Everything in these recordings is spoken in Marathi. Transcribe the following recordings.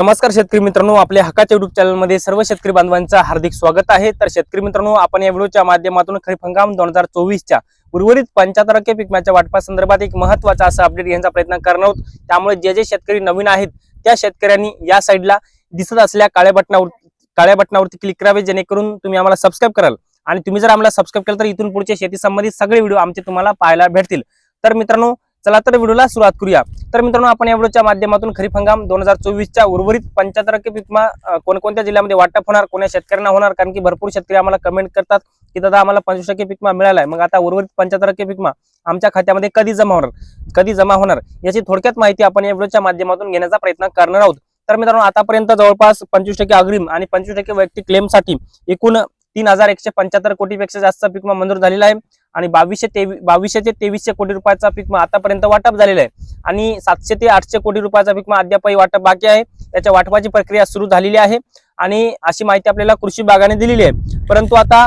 नमस्कार शेतकरी मित्रांनो आपल्या हक्काच्या युट्यूब चॅनलमध्ये सर्व शेतकरी बांधवांचं हार्दिक स्वागत आहे. तर शेतकरी मित्रांनो आपण या व्हिडिओच्या माध्यमातून खरीप हंगाम दोन हजार चोवीसच्या उर्वरित पंच्याहत्तर टक्के पिकम्याच्या वाटपा संदर्भात एक महत्त्वाचा असा अपडेट घेण्याचा प्रयत्न करणार आहोत. त्यामुळे जे जे शेतकरी नवीन आहेत त्या शेतकऱ्यांनी या साईडला दिसत असल्या काळ्या बटनावर काळ्या बटनावरती क्लिक करावे जेणेकरून तुम्ही आम्हाला सबस्क्राईब कराल. आणि तुम्ही जर आम्हाला सबस्क्राईब केलं तर इथून पुढचे शेती संबंधित सगळे व्हिडिओ आमचे तुम्हाला पाहायला भेटतील. तर मित्रांनो चला तर व्हिडिओला सुरुवात करूया. तर मित्रांनो आपण या व्हिडिओच्या माध्यमातून खरीप हंगाम दोन हजार चोवीसच्या उर्वरित पंच्याहत्तर टक्के पिकमा कोणकोणत्या जिल्ह्यामध्ये वाटप होणार कोण्या शेतकऱ्यांना होणार? कारण की भरपूर शेतकरी आम्हाला कमेंट करतात की दादा आम्हाला पंचवीस टक्के पिकमा मिळालाय. मग आता उर्वरित पंच्याहत्तर टक्के पिकमा आमच्या खात्यामध्ये कधी जमा होणार? कधी जमा होणार? याची थोडक्यात माहिती आपण या व्हिडिओच्या माध्यमातून घेण्याचा प्रयत्न करणार आहोत. तर मित्रांनो आतापर्यंत जवळपास पंचवीस टक्के अग्रिम आणि पंचवीस टक्के वैयक्तिक क्लेमसाठी एकूण तीन हजार एकशे पंच्याहत्तर कोटीपेक्षा जास्त पिकमा मंजूर झालेला आहे. आणि बावीसशे तेवीस बावीसशे ते तेवीसशे कोटी रुपयाचा पिकमा आतापर्यंत वाटप झालेला आहे. आणि सातशे ते आठशे कोटी रुपयाचा पिकमा अद्यापही वाटप बाकी आहे. त्याच्या वाटपाची प्रक्रिया सुरू झालेली आहे. आणि अशी माहिती आपल्याला कृषी विभागाने दिलेली आहे. परंतु आता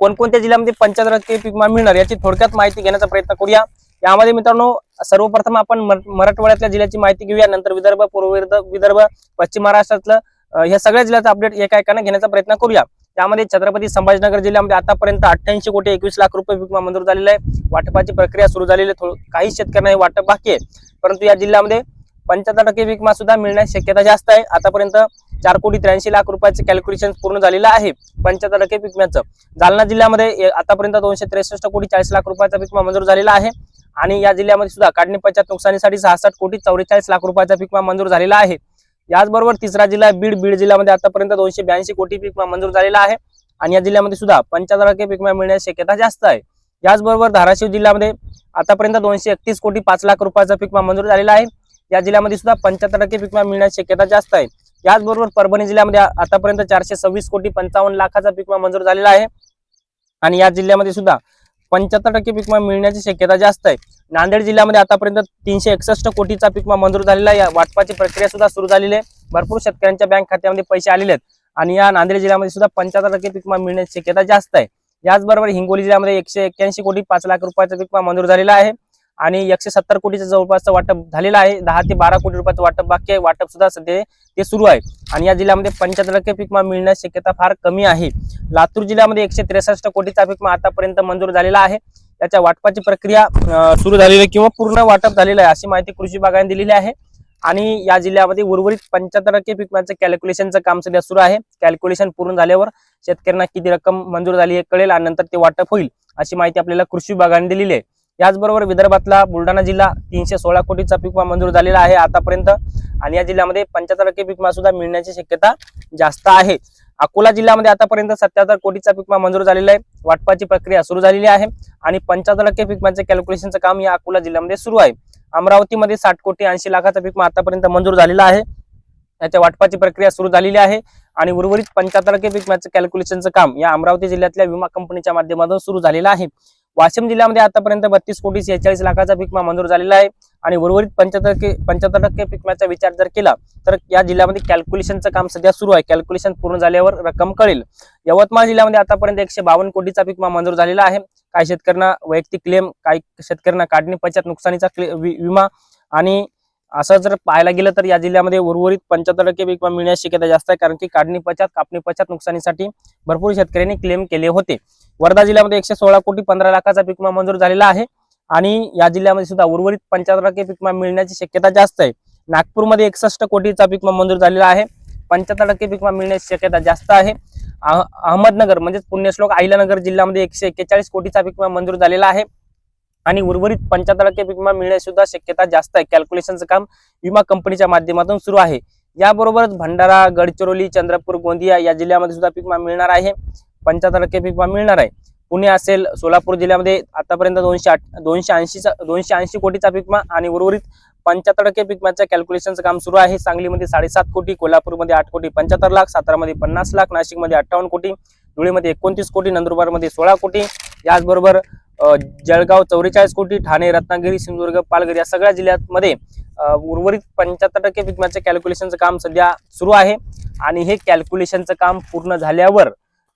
कोणकोणत्या जिल्ह्यामध्ये पंच्याहत्तर टक्के पिकमा मिळणार याची थोडक्यात माहिती घेण्याचा प्रयत्न करूया. यामध्ये मित्रांनो सर्वप्रथम आपण मर- मराठवाड्यातल्या जिल्ह्याची माहिती घेऊया. नंतर विदर्भ पूर्व विदर्भ पश्चिम महाराष्ट्रातलं ह्या सगळ्या जिल्ह्याचं अपडेट एका एकाने घेण्याचा प्रयत्न करूया. त्यामध्ये छत्रपती संभाजीनगर जिल्ह्यामध्ये आतापर्यंत अठ्ठ्याऐंशी कोटी एकवीस लाख रुपये विकमा मंजूर झालेला आहे. वाटपाची प्रक्रिया सुरू झालेली आहे. थोडं- काही शेतकऱ्यांना हे वाटप बाकी आहे. परंतु या जिल्ह्यामध्ये पंच्याहत्तर टक्के विकमा सुद्धा मिळण्याची शक्यता जास्त आहे. आतापर्यंत चार कोटी त्र्याऐंशी लाख रुपयाचे कॅल्क्युलेशन पूर्ण झालेलं आहे. पंच्याहत्तर टक्के पिकम्याचं जालना जिल्ह्यामध्ये आतापर्यंत दोनशे त्रेसष्ट कोटी चाळीस लाख रुपयाचा विकमा मंजूर झालेला आहे. आणि या जिल्ह्यामध्ये सुद्धा काढणी पंचायत नुकसानीसाठी सहासष्ट कोटी चौवेचाळीस लाख रुपयाचा विकमा मंजूर झालेला आहे. याचबरोबर तिसरा जिल्हा बीड. बीड जिल्ह्यामध्ये आतापर्यंत दोनशे ब्याऐंशी कोटी पिकमा मंजूर झालेला आहे. आणि या जिल्ह्यामध्ये सुद्धा पंच्याहत्तर टक्के पिकमा मिळण्याची शक्यता जास्त आहे. याचबरोबर धाराशिव जिल्ह्यामध्ये आतापर्यंत दोनशे एकतीस कोटी पाच लाख रुपयाचा पिकमा मंजूर झालेला आहे. या जिल्ह्यामध्ये सुद्धा पंच्याहत्तर टक्के पिकमा मिळण्याची शक्यता जास्त आहे. याचबरोबर परभणी जिल्ह्यामध्ये आतापर्यंत चारशे सव्वीस कोटी पंचावन्न लाखाचा पिकमा मंजूर झालेला आहे. आणि या जिल्ह्यामध्ये सुद्धा पंच्याहत्तर टक्के पिकमा मिळण्याची शक्यता जास्त आहे. नांदेड जिल्ह्यामध्ये आतापर्यंत तीनशे एकसष्ट कोटीचा पीक मंजूर झालेला या वाटपाची प्रक्रिया सुद्धा सुरू झालेली आहे. भरपूर शेतकऱ्यांच्या बँक खात्यामध्ये पैसे आलेले आहेत. आणि या नांदेड जिल्ह्यामध्ये सुद्धा पंच्याहत्तर टक्के पीक मिळण्याची शक्यता जास्त आहे. याचबरोबर हिंगोली जिल्ह्यामध्ये एकशे एक्क्याऐंशी कोटी पाच लाख रुपयाचा पीक मंजूर झालेला आहे. आणि एकशे सत्तर कोटीचं जवळपासचं वाटप झालेलं आहे. दहा ते बारा कोटी रुपयाचं वाटप बाकी आहे. वाटप सुद्धा सध्या ते सुरू आहे. आणि या जिल्ह्यामध्ये पंच्याहत्तर टक्के पिकमा मिळण्याची शक्यता फार कमी आहे. लातूर जिल्ह्यामध्ये एकशे त्रेसष्ट कोटीचा पीकमा आतापर्यंत मंजूर झालेला आहे. त्याच्या वाटपाची प्रक्रिया सुरू झालेली आहे किंवा पूर्ण वाटप झालेलं आहे अशी माहिती कृषी विभागाने दिलेली आहे. आणि या जिल्ह्यामध्ये उर्वरित पंच्याहत्तर टक्के पिकम्याचं कॅल्क्युलेशनचं काम सध्या सुरू आहे. कॅल्क्युलेशन पूर्ण झाल्यावर शेतकऱ्यांना किती रक्कम मंजूर झाली हे कळेल आणि नंतर ते वाटप होईल अशी माहिती आपल्याला कृषी विभागाने दिलेली आहे. याचबरोबर विदर्भातला बुलढाणा जिल्हा तीनशे सोळा कोटीचा पीकमा मंजूर झालेला आहे आतापर्यंत. आणि या जिल्ह्यामध्ये पंच्याहत्तर टक्के पीकमा सुद्धा मिळण्याची शक्यता जास्त आहे. अकोला जिल्ह्यामध्ये आतापर्यंत सत्याहत्तर कोटीचा पीकमा मंजूर झालेला आहे. वाटपाची प्रक्रिया सुरू झालेली आहे आणि पंच्याहत्तर टक्के पिकमाचे कॅल्क्युलेशनचं काम या अकोला जिल्ह्यामध्ये सुरू आहे. अमरावतीमध्ये साठ कोटी ऐंशी लाखाचा पिकमा आतापर्यंत मंजूर झालेला आहे. याच्या वाटपाची प्रक्रिया सुरू झालेली आहे आणि उर्वरित पंच्याहत्तर टक्के पिकम्याचं कॅल्क्युलेशनचं काम या अमरावती जिल्ह्यातल्या विमा कंपनीच्या माध्यमातून सुरू झालेलं आहे. वाशिम जिल्ह्यामध्ये आतापर्यंत बत्तीस कोटी शेहेचाळीस लाखाचा पिकमा मंजूर झालेला आहे आणि उर्वरित पंच्याहत्तर टक्के पंच्याहत्तर टक्के पिकम्याचा विचार जर केला तर या जिल्ह्यामध्ये कॅल्क्युलेशनचं काम सध्या सुरू आहे. कॅल्क्युलेशन पूर्ण झाल्यावर रक्कम कळेल. यवतमाळ जिल्ह्यामध्ये आतापर्यंत एकशे बावन्न कोटीचा पिकमा मंजूर झालेला आहे. काही शेतकऱ्यांना वैयक्तिक क्लेम काही शेतकऱ्यांना काढणी पश्चात नुकसानीचा क्ले- वि- विमा आणि असं जर पाहायला गेलं तर या जिल्ह्यामध्ये उर्वरित पंच्याहत्तर टक्के विमा मिळण्याची शक्यता जास्त आहे. कारण की काढणी पश्चात कापणी पश्चात नुकसानीसाठी भरपूर शेतकऱ्यांनी क्लेम केले होते. वर्धा जिल्ह्यामध्ये एकशे सोळा कोटी पंधरा लाखाचा पीक विमा मंजूर झालेला आहे आणि या जिल्ह्यामध्ये सुद्धा उर्वरित पंच्याहत्तर टक्के पिकमा मिळण्याची शक्यता जास्त आहे. नागपूरमध्ये एकसष्ट कोटीचा पिकमा मंजूर झालेला आहे. पंच्याहत्तर टक्के पिकमा मिळण्याची शक्यता जास्त आहे. अहमदनगर म्हणजेच पुण्यश्लोक अहिल्यानगर जिल्ह्यामध्ये एकशे एक्केचाळीस कोटीचा पीक विमा मंजूर झालेला आहे. आणि उर्वरित पंच्याहत्तर टक्के पिकमा मिळण्याची सुद्धा शक्यता जास्त आहे. कॅल्क्युलेशनचं काम विमा कंपनीच्या माध्यमातून सुरू आहे. याबरोबरच भंडारा गडचिरोली चंद्रपूर गोंदिया या जिल्ह्यामध्ये सुद्धा पीक विमा मिळणार आहे. पंच्याहत्तर टक्के विमा मिळणार आहे. पुणे असेल सोलापूर जिल्ह्यामध्ये आतापर्यंत दोनशे आठ दोनशे ऐंशीचा दोनशे ऐंशी कोटीचा पिकमा आणि उर्वरित पंच्याहत्तर टक्के पिकम्याचं कॅल्क्युलेशनचं काम सुरू आहे. सांगलीमध्ये साडेसात कोटी कोल्हापूरमध्ये आठ कोटी पंच्याहत्तर लाख सातारामध्ये पन्नास लाख नाशिकमध्ये अठ्ठावन्न कोटी धुळेमध्ये एकोणतीस कोटी नंदुरबारमध्ये सोळा कोटी. याचबरोबर जळगाव चौवेचाळीस कोटी ठाणे रत्नागिरी सिंधुदुर्ग पालघर या सगळ्या जिल्ह्यांमध्ये उर्वरित पंच्याहत्तर टक्के पिकम्याचं कॅल्क्युलेशनचं काम सध्या सुरू आहे. आणि हे कॅल्क्युलेशनचं काम पूर्ण झाल्यावर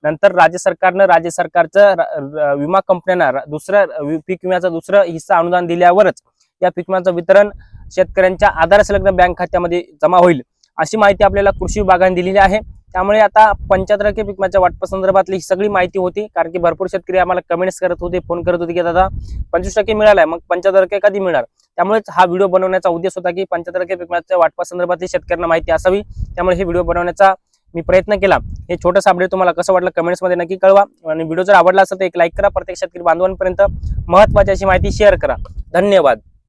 नंतर राज्य सरकारनं राज्य सरकारचं विमा कंपन्यांना दुसऱ्या दुसरं पीक विम्याचा दुसरा हिस्सा अनुदान दिल्यावरच या पीक विम्याचं वितरण शेतकऱ्यांच्या आधार संलग्न बँक खात्यामध्ये जमा होईल अशी माहिती आपल्याला कृषी विभागाने दिलेली आहे. त्यामुळे आता पंच्याहत्तर टक्के पिकमाच्या वाटपासंदर्भातली ही सगळी माहिती होती कारण की भरपूर शेतकरी आम्हाला कमेंट्स करत होते फोन करत होते की दादा पंचवीस टक्के मिळालाय मग पंच्याहत्तर टक्के कधी मिळणार? त्यामुळेच हा व्हिडिओ बनवण्याचा उद्देश होता की पंच्याहत्तर टक्के पिकमाच्या वाटपासंदर्भातली शेतकऱ्यांना माहिती असावी त्यामुळे हे व्हिडिओ बनवण्याचा मी प्रयत्न केला. हे छोटंसं अपडेट तुम्हाला कसं वाटलं कमेंट्समध्ये नक्की कळवा. आणि व्हिडिओ जर आवडला असेल तर एक लाईक करा. प्रत्येक शेतकरी बांधवांपर्यंत महत्त्वाची अशी माहिती शेअर करा. धन्यवाद.